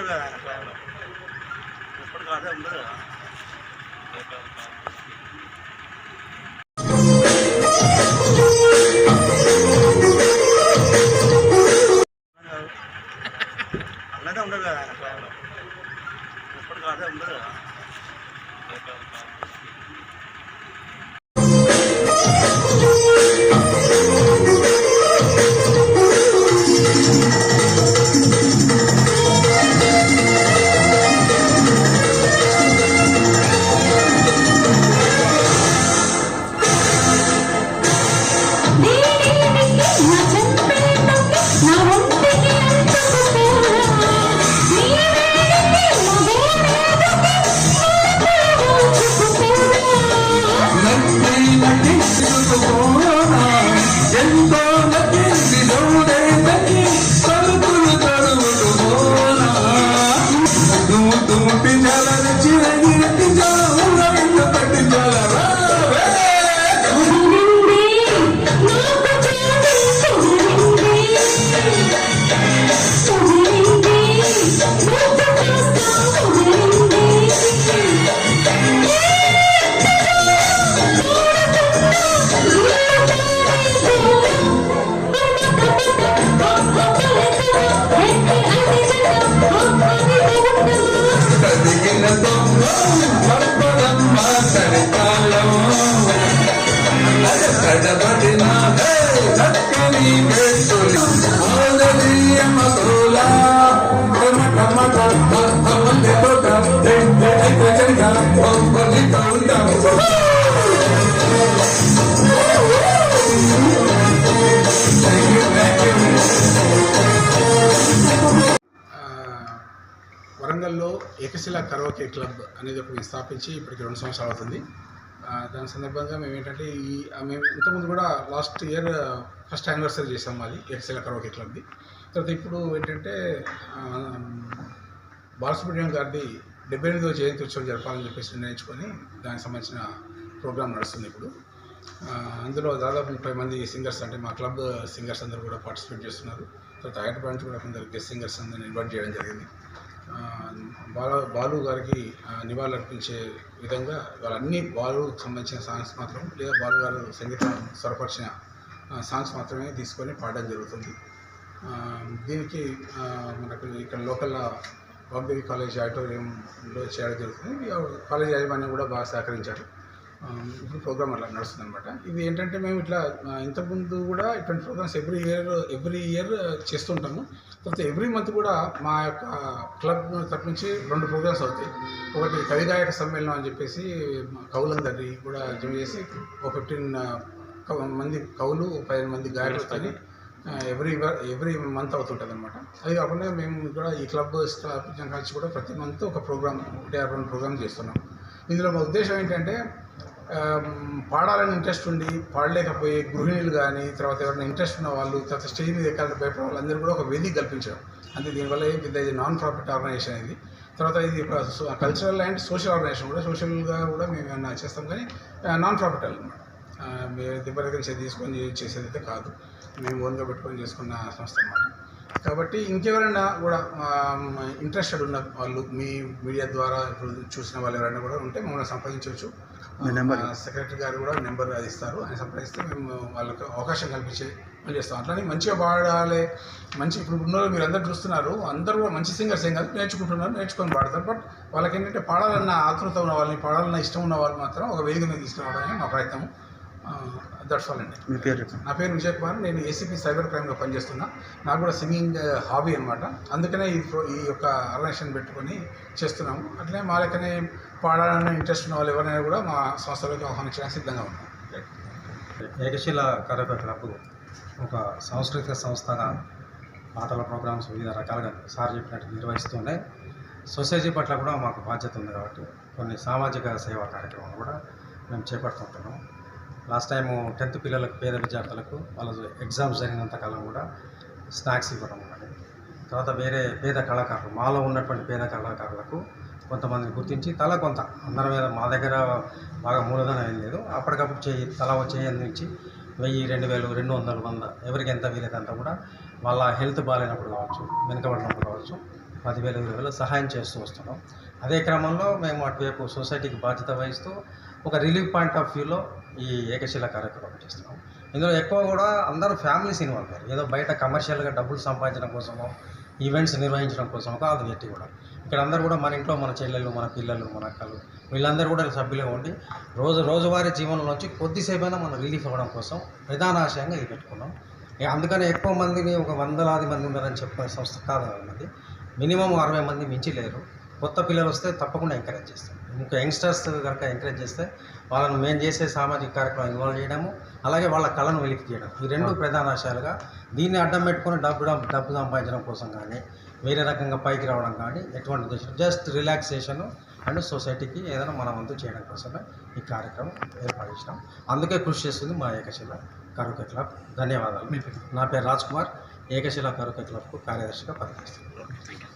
అన్నదే ఉండదు కదా ఆయన క్లైమ్లో ఇప్పటికీ అదే ఉండదు ఎంతో నటించి ఏకశిల కరోకే క్లబ్ అనేది ఒకటి స్థాపించి ఇప్పటికి రెండు సంవత్సరాలు అవుతుంది. దాని సందర్భంగా మేము ఏంటంటే ఈ మేము ఇంతకుముందు కూడా లాస్ట్ ఇయర్ ఫస్ట్ యానివర్సరీ చేసాం మాది ఏకశిల కరోకే క్లబ్ది. తర్వాత ఇప్పుడు ఏంటంటే బాలసుబ్రహ్మణ్యం గారిది డెబ్బై ఎనిమిదో జయంతి ఉత్సవం జరపాలని చెప్పేసి నిర్ణయించుకొని దానికి సంబంధించిన ప్రోగ్రాం నడుస్తుంది ఇప్పుడు. అందులో దాదాపు ముప్పై మంది సింగర్స్ అంటే మా క్లబ్ సింగర్స్ అందరూ కూడా పార్టిసిపేట్ చేస్తున్నారు. తర్వాత హైదరాబాద్ బ్రాంచ్ కూడా కొందరు గెస్ట్ సింగర్స్ అందరిని ఇన్వైట్ చేయడం జరిగింది. బాల బాలు గారికి నివాళులు అర్పించే విధంగా వాళ్ళన్ని బాలుకు సంబంధించిన సాంగ్స్ మాత్రం లేదా బాలు గారు సంగీతం స్వరపరిచిన సాంగ్స్ మాత్రమే తీసుకొని పాడడం జరుగుతుంది. దీనికి మనకు ఇక్కడ లోకల్ బాంబేవి కాలేజ్ ఆడిటోరియంలో చేయడం జరుగుతుంది. కాలేజ్ యాజమాన్యం కూడా బాగా సహకరించారు. ఇప్పుడు ప్రోగ్రామ్ అలా నడుస్తుంది అనమాట ఇది ఏంటంటే మేము ఇట్లా ఇంతకుముందు కూడా ఇటువంటి programmes every year every year చేస్తుంటాము తర్వాత ఎవ్రీ మంత్ కూడా మా యొక్క క్లబ్ తరపు నుంచి రెండు ప్రోగ్రామ్స్ అవుతాయి. ఒకటి కవిగాయక సమ్మేళనం అని చెప్పేసి కవులందరినీ కూడా జమ చేసి ఒక ఫిఫ్టీన్ మంది కవులు పదిహేను మంది గాయకులతో ఎవ్రీ ఎవ్రీ మంత్ అవుతుంటుంది అనమాట అది కాకుండా మేము కూడా ఈ క్లబ్ స్థాపించిన కలిసి కూడా ప్రతి మంత్ ఒక ప్రోగ్రామ్ ఒకటి రెండు ప్రోగ్రామ్ చేస్తున్నాం. ఇందులో మా ఉద్దేశం ఏంటంటే పాడాలని ఇంట్రెస్ట్ ఉండి పాడలేకపోయే గృహిణులు కానీ తర్వాత ఎవరైనా ఇంట్రెస్ట్ ఉన్న వాళ్ళు తర్వాత స్టేజ్ మీద ఎక్కాలని భయపడే వాళ్ళందరూ కూడా ఒక వేదిక కల్పించడం. అంటే దీనివల్ల ఏం పెద్ద ఇది నాన్ ప్రాఫిట్ ఆర్గనైజేషన్ ఇది. తర్వాత ఇది కల్చరల్ అండ్ సోషల్ ఆర్గనైజేషన్ కూడా సోషల్గా కూడా మేము ఏమైనా చేస్తాం కానీ నాన్ ప్రాఫిట్ అనమాట దెబ్బ దగ్గర తీసుకొని చేసేది అయితే కాదు. మేము ఓన్గా పెట్టుకొని చేసుకున్న సంస్థ అన్నమాట. కాబట్టి ఇంకెవరైనా కూడా ఇంట్రెస్టెడ్ ఉన్న వాళ్ళు మీ మీడియా ద్వారా ఇప్పుడు చూసిన వాళ్ళు ఎవరైనా కూడా ఉంటే మమ్మల్ని సంప్రదించవచ్చు. సెక్రటరీ గారు కూడా నెంబర్ అది ఇస్తారు. ఆయన సంప్రదిస్తే మేము వాళ్ళకి అవకాశం కల్పించే పని చేస్తాం. అట్లానే మంచిగా పాడాలి మంచి ఇప్పుడు ఉన్న వాళ్ళు మీరు అందరూ చూస్తున్నారు. అందరూ కూడా మంచి సింగర్స్ ఏం కాదు నేర్చుకుంటున్నారు నేర్చుకొని పాడతారు. బట్ వాళ్ళకి ఏంటంటే పాడాలన్న ఆతృత ఉన్న వాళ్ళని పాడాలన్న ఇష్టం ఉన్న వాళ్ళు మాత్రం ఒక వేదిక మీద తీసుకురావడమే మా ప్రయత్నం. దట్స్ ఆల్ అండి మీ పేరు చెప్పండి. నా పేరు విజయ్ కుమార్. నేను ఏసీపీ సైబర్ క్రైమ్లో పనిచేస్తున్నా. నాకు కూడా సింగింగ్ హాబీ అనమాట అందుకనే ఈ ప్రో ఈ యొక్క ఆర్గనైజేషన్ పెట్టుకొని చేస్తున్నాము. అట్లనే మా లెక్కనే పాడాలన్న ఇంట్రెస్ట్ ఉన్న వాళ్ళు ఎవరైనా కూడా మా సంస్థలోకి ఆహ్వానించడానికి సిద్ధంగా ఉన్నాం. ఏకశిల కరక క్లబ్ ఒక సాంస్కృతిక సంస్థగా పాటల ప్రోగ్రామ్స్ వివిధ రకాలుగా సార్ చెప్పినట్టు నిర్వహిస్తూనే సొసైటీ పట్ల కూడా మాకు బాధ్యత ఉంది కాబట్టి కొన్ని సామాజిక సేవా కార్యక్రమాలు కూడా మేము చేపడుతుంటున్నాం లాస్ట్ టైం టెన్త్ పిల్లలకు పేద విద్యార్థులకు వాళ్ళ ఎగ్జామ్స్ జరిగినంత కాలం కూడా స్నాక్స్ ఇవ్వడం కానీ తర్వాత వేరే పేద కళాకారులు మాలో ఉన్నటువంటి పేద కళాకారులకు కొంతమందిని గుర్తించి తల కొంత అందరి మీద మా దగ్గర బాగా మూలధనం ఏం లేదు. అప్పటికప్పుడు చేయి తల ఓ చేయి అందించి వెయ్యి రెండు వేలు రెండు వందలు వంద ఎవరికి ఎంత వీలైతే అంత కూడా వాళ్ళ హెల్త్ బాగాలేనప్పుడు కావచ్చు వెనుకబడినప్పుడు కావచ్చు పదివేల ఇరవై వేలు సహాయం చేస్తూ వస్తున్నాం. అదే క్రమంలో మేము అటువైపు సొసైటీకి బాధ్యత వహిస్తూ ఒక రిలీఫ్ పాయింట్ ఆఫ్ వ్యూలో ఈ ఏకశిల కార్యక్రమం చేస్తున్నాం. ఇందులో ఎక్కువ కూడా అందరూ ఫ్యామిలీస్ ఇన్వాల్వ్ అయ్యారు. ఏదో బయట కమర్షియల్గా డబ్బులు సంపాదించడం కోసమో ఈవెంట్స్ నిర్వహించడం కోసం కాదు వ్యక్తి కూడా. ఇక్కడ అందరూ కూడా మన ఇంట్లో మన చెల్లెళ్ళు మన పిల్లలు మన అక్కలు వీళ్ళందరూ కూడా సభ్యులుగా ఉండి రోజు రోజువారీ జీవనంలోంచి కొద్దిసేపైనా మనం రిలీఫ్ అవ్వడం కోసం ప్రధానాశయంగా ఇది పెట్టుకున్నాం. ఇక అందుకని ఎక్కువ మందిని ఒక వందలాది మంది ఉన్నారని చెప్పుకునే సంస్థ కాదు అది. మినిమం అరవై మంది మించి లేరు. కొత్త పిల్లలు వస్తే తప్పకుండా ఎంకరేజ్ చేస్తాం. ఇంకా యంగ్స్టర్స్ కనుక ఎంకరేజ్ చేస్తే వాళ్ళని మేము చేసే సామాజిక కార్యక్రమం ఇన్వాల్వ్ చేయడము అలాగే వాళ్ళ కళను వెలికి తీయడం. ఈ రెండు ప్రధాన ఆశయాలుగా దీన్ని అడ్డం పెట్టుకొని డబ్బు డబ్బు డబ్బు సంపాదించడం కోసం కానీ వేరే రకంగా పైకి రావడం కానీ ఎటువంటి ఉద్దేశం జస్ట్ రిలాక్సేషన్ అండ్ సొసైటీకి ఏదైనా మన వంతు చేయడం కోసమే ఈ కార్యక్రమం ఏర్పాటు చేసినాం. అందుకే కృషి చేస్తుంది మా ఏకశిల కరుక క్లబ్. ధన్యవాదాలు. నా పేరు రాజ్ కుమార్. ఏకశిల కరుక క్లబ్కు కార్యదర్శిగా పనిచేస్తున్నాను.